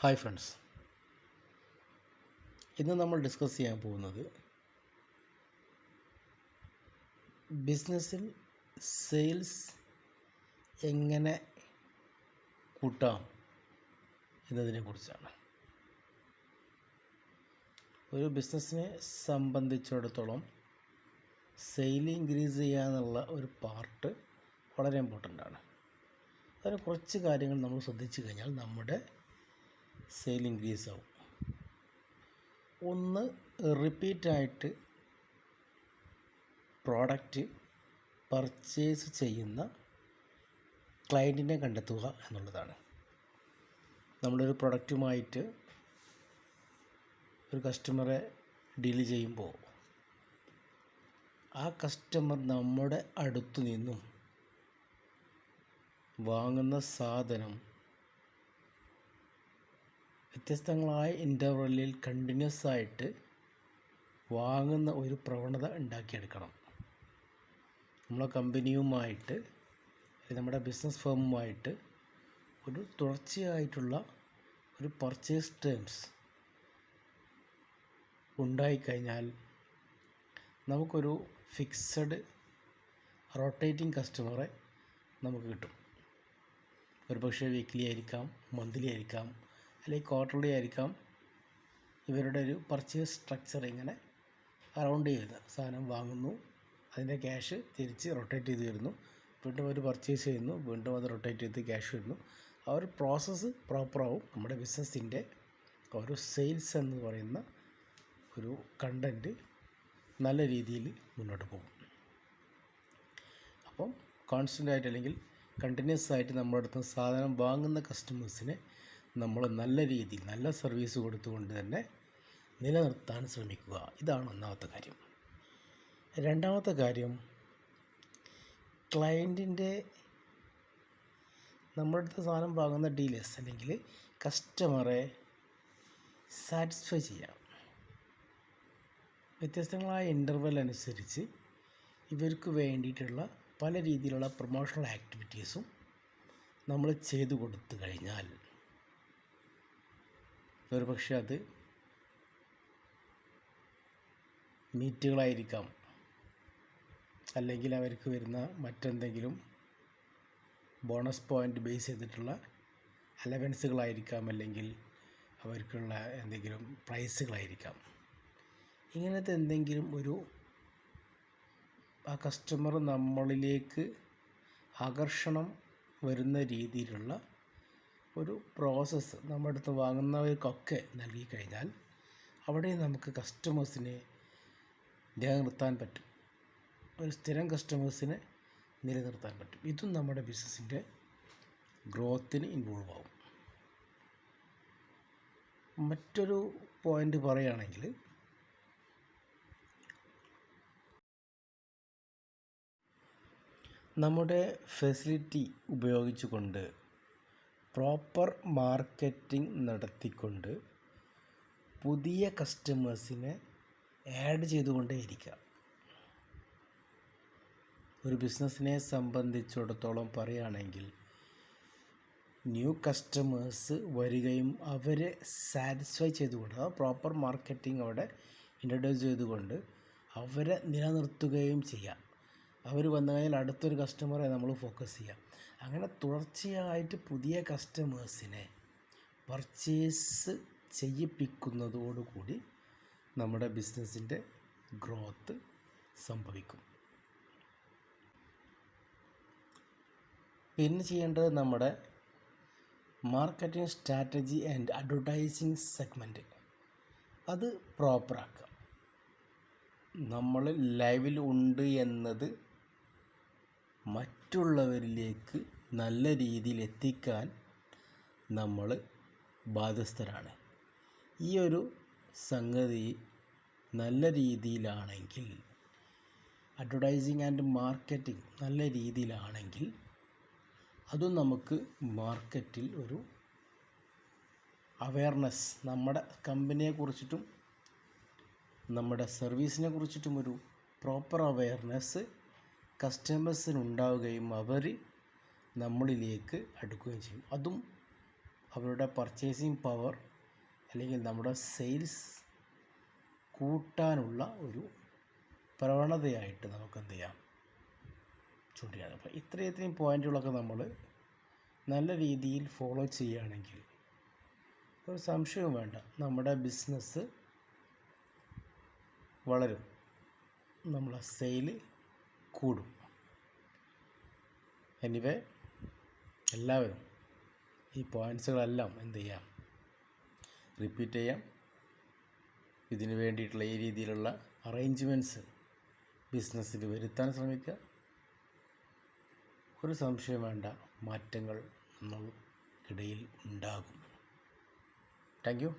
Hi friends. ഇന്ന് നമ്മൾ discuss ചെയ്യാൻ പോകുന്നത് ബിസിനസ്സിൽ സെയിൽസ് എങ്ങനെ കൂട്ടാം എന്നതിനെ കുറിച്ചാണ്. ഒരു ബിസിനസ്സിനെ സംബന്ധിച്ചിടത്തോളം സെയിൽ ഇൻക്രീസ് ചെയ്യുക എന്നുള്ള ഒരു പാർട്ട് വളരെ ഇമ്പോർട്ടന്റ് ആണ്. അതിന് കുറച്ച് കാര്യങ്ങൾ നമ്മൾ ശ്രദ്ധിച്ചു കഴിഞ്ഞാൽ നമ്മുടെ സെയിൽ ഇൻക്രീസ് ആവും ഒന്ന് റിപ്പീറ്റായിട്ട് പ്രോഡക്റ്റ് പർച്ചേസ് ചെയ്യുന്ന ക്ലയന്റിനെ കണ്ടെത്തുക എന്നുള്ളതാണ്. നമ്മളൊരു പ്രൊഡക്റ്റുമായിട്ട് ഒരു കസ്റ്റമറെ ഡീൽ ചെയ്യുമ്പോൾ ആ കസ്റ്റമർ നമ്മുടെ അടുത്തു നിന്നും വാങ്ങുന്ന സാധനം വ്യത്യസ്തങ്ങളായ ഇന്റർവെല്ലിൽ കണ്ടിന്യൂസ് ആയിട്ട് വാങ്ങുന്ന ഒരു പ്രവണത ഉണ്ടാക്കിയെടുക്കണം. നമ്മളെ കമ്പനിയുമായിട്ട് നമ്മുടെ ബിസിനസ് ഫേമുമായിട്ട് ഒരു തുടർച്ചയായിട്ടുള്ള ഒരു പർച്ചേസ് ടേംസ് ഉണ്ടായിക്കഴിഞ്ഞാൽ നമുക്കൊരു ഫിക്സഡ് റൊട്ടേറ്റിംഗ് കസ്റ്റമറെ നമുക്ക് കിട്ടും. ഒരു പക്ഷേ വീക്ക്ലി ആയിരിക്കാം മന്ത്ലി ആയിരിക്കാം അല്ലെങ്കിൽ ക്വാർട്ടർലി ആയിരിക്കാം ഇവരുടെ ഒരു പർച്ചേസ് സ്ട്രക്ചർ ഇങ്ങനെ അറൗണ്ട് ചെയ്യുന്നത് സാധനം വാങ്ങുന്നു. അതിന്റെ ക്യാഷ് തിരിച്ച് റൊട്ടേറ്റ് ചെയ്ത് വരുന്നു വീണ്ടും അവർ പർച്ചേസ് ചെയ്യുന്നു. വീണ്ടും അത് റൊട്ടേറ്റ് ചെയ്ത് ക്യാഷ് വരുന്നു. ആ ഒരു പ്രോസസ്സ് പ്രോപ്പറാവും നമ്മുടെ ബിസിനസ്സിന്റെ ഒരു സെയിൽസ് എന്ന് പറയുന്ന ഒരു കണ്ടന്റ് നല്ല രീതിയിൽ മുന്നോട്ട് പോകും. അപ്പം കോൺസ്റ്റന്റ് ആയിട്ട് അല്ലെങ്കിൽ കണ്ടിന്യൂസ് ആയിട്ട് നമ്മുടെ അടുത്ത് സാധനം വാങ്ങുന്ന കസ്റ്റമേഴ്സിനെ നമ്മൾ നല്ല രീതിയിൽ നല്ല സർവീസ് കൊടുത്തുകൊണ്ട് തന്നെ നിലനിർത്താൻ ശ്രമിക്കുക. ഇതാണ് ഒന്നാമത്തെ കാര്യം. രണ്ടാമത്തെ കാര്യം ക്ലയന്റിന്റെ നമ്മുടെ അടുത്ത് സാധനം വാങ്ങുന്ന ഡീലേഴ്സ് അല്ലെങ്കിൽ കസ്റ്റമറെ സാറ്റിസ്ഫൈ ചെയ്യാം. വ്യത്യസ്തങ്ങളായ ഇന്റർവെൽ അനുസരിച്ച് ഇവർക്ക് വേണ്ടിയിട്ടുള്ള പല രീതിയിലുള്ള പ്രൊമോഷണൽ ആക്ടിവിറ്റീസും നമ്മൾ ചെയ്തു കൊടുത്തു കഴിഞ്ഞാൽ ഒരുപക്ഷെ അത് മീറ്റുകളായിരിക്കാം. അല്ലെങ്കിൽ അവർക്ക് വരുന്ന മറ്റെന്തെങ്കിലും ബോണസ് പോയിന്റ് ബേസ് ചെയ്തിട്ടുള്ള അലവൻസുകളായിരിക്കാം. അല്ലെങ്കിൽ അവർക്കുള്ള എന്തെങ്കിലും പ്രൈസുകളായിരിക്കാം. ഇങ്ങനത്തെ എന്തെങ്കിലും ഒരു ആ കസ്റ്റമർ നമ്മളിലേക്ക് ആകർഷണം വരുന്ന രീതിയിലുള്ള ഒരു പ്രോസസ്സ് നമ്മുടെ അടുത്ത് വാങ്ങുന്നവർക്കൊക്കെ നൽകി കഴിഞ്ഞാൽ അവിടെ നമുക്ക് കസ്റ്റമേഴ്സിനെ നിലനിർത്താൻ പറ്റും. ഒരു സ്ഥിരം കസ്റ്റമേഴ്സിനെ നിലനിർത്താൻ പറ്റും. ഇതും നമ്മുടെ ബിസിനസ്സിന്റെ ഗ്രോത്തിന് ഇൻവോൾവ് ആവും. മറ്റൊരു പോയിന്റ് പറയുകയാണെങ്കിൽ നമ്മുടെ ഫെസിലിറ്റി ഉപയോഗിച്ചുകൊണ്ട് പ്രോപ്പർ മാർക്കറ്റിംഗ് നടത്തിക്കൊണ്ട് പുതിയ കസ്റ്റമേഴ്സിനെ ആഡ് ചെയ്തുകൊണ്ടേയിരിക്കുക. ഒരു ബിസിനസ്സിനെ സംബന്ധിച്ചിടത്തോളം പറയുകയാണെങ്കിൽ ന്യൂ കസ്റ്റമേഴ്സ് വരികയും അവരെ സാറ്റിസ്ഫൈ ചെയ്തുകൊണ്ട് അതായത് പ്രോപ്പർ മാർക്കറ്റിംഗ് അവിടെ ഇൻട്രൊഡ്യൂസ് ചെയ്തുകൊണ്ട് അവരെ നിലനിർത്തുകയും ചെയ്യാം. അവർ വന്നു കഴിഞ്ഞാൽ അടുത്തൊരു കസ്റ്റമറെ നമ്മൾ ഫോക്കസ് ചെയ്യാം. അങ്ങനെ തുടർച്ചയായിട്ട് പുതിയ കസ്റ്റമേഴ്സിനെ പർച്ചേസ് ചെയ്യിപ്പിക്കുന്നതോടുകൂടി നമ്മുടെ ബിസിനസ്സിന്റെ ഗ്രോത്ത് സംഭവിക്കും. പിന്നെ ചെയ്യേണ്ടത് നമ്മുടെ marketing strategy and advertising segment അത് പ്രോപ്പറാക്കുക നമ്മൾ ലൈവിൽ ഉണ്ട് എന്നത് മറ്റുള്ളവരിലേക്ക് നല്ല രീതിയിൽ എത്തിക്കാൻ നമ്മൾ ബാധ്യസ്ഥരാണ്. ഈ ഒരു സംഗതി നല്ല രീതിയിലാണെങ്കിൽ അഡ്വർടൈസിങ് ആൻഡ് മാർക്കറ്റിംഗ് നല്ല രീതിയിലാണെങ്കിൽ അതും നമുക്ക് മാർക്കറ്റിൽ ഒരു അവയർനെസ് നമ്മുടെ കമ്പനിയെ കുറിച്ചിട്ടും നമ്മുടെ സർവീസിനെ കുറിച്ചിട്ടും ഒരു പ്രോപ്പർ അവയർനെസ് കസ്റ്റമേഴ്സിന് ഉണ്ടാവുകയും അവർ നമ്മളിലേക്ക് അടുക്കുകയും ചെയ്യും. അതും അവരുടെ പർച്ചേസിങ് പവർ അല്ലെങ്കിൽ നമ്മുടെ സെയിൽസ് കൂട്ടാനുള്ള ഒരു പ്രവണതയായിട്ട് നമുക്ക് എന്ത് ചെയ്യാം? ചൂണ്ടിയാണ് അപ്പോൾ ഇത്രയും ഇത്രയും പോയിന്റുകളൊക്കെ നമ്മൾ നല്ല രീതിയിൽ ഫോളോ ചെയ്യുകയാണെങ്കിൽ ഒരു സംശയവും വേണ്ട. നമ്മുടെ ബിസിനസ് വളരും. നമ്മളെ സെയിൽ കൂടും. എനിവേ എല്ലാവരും ഈ പോയിന്റ്സുകളെല്ലാം എന്ത് ചെയ്യാം? റിപ്പീറ്റ് ചെയ്യാം. ഇതിന് വേണ്ടിയിട്ടുള്ള ഈ രീതിയിലുള്ള അറേഞ്ച്മെന്റ്സ് ബിസിനസ്സിൽ വരുത്താൻ ശ്രമിക്കുക. ഒരു സംശയം വേണ്ട മാറ്റങ്ങൾ നമ്മൾക്കിടയിൽ ഉണ്ടാകും. Thank you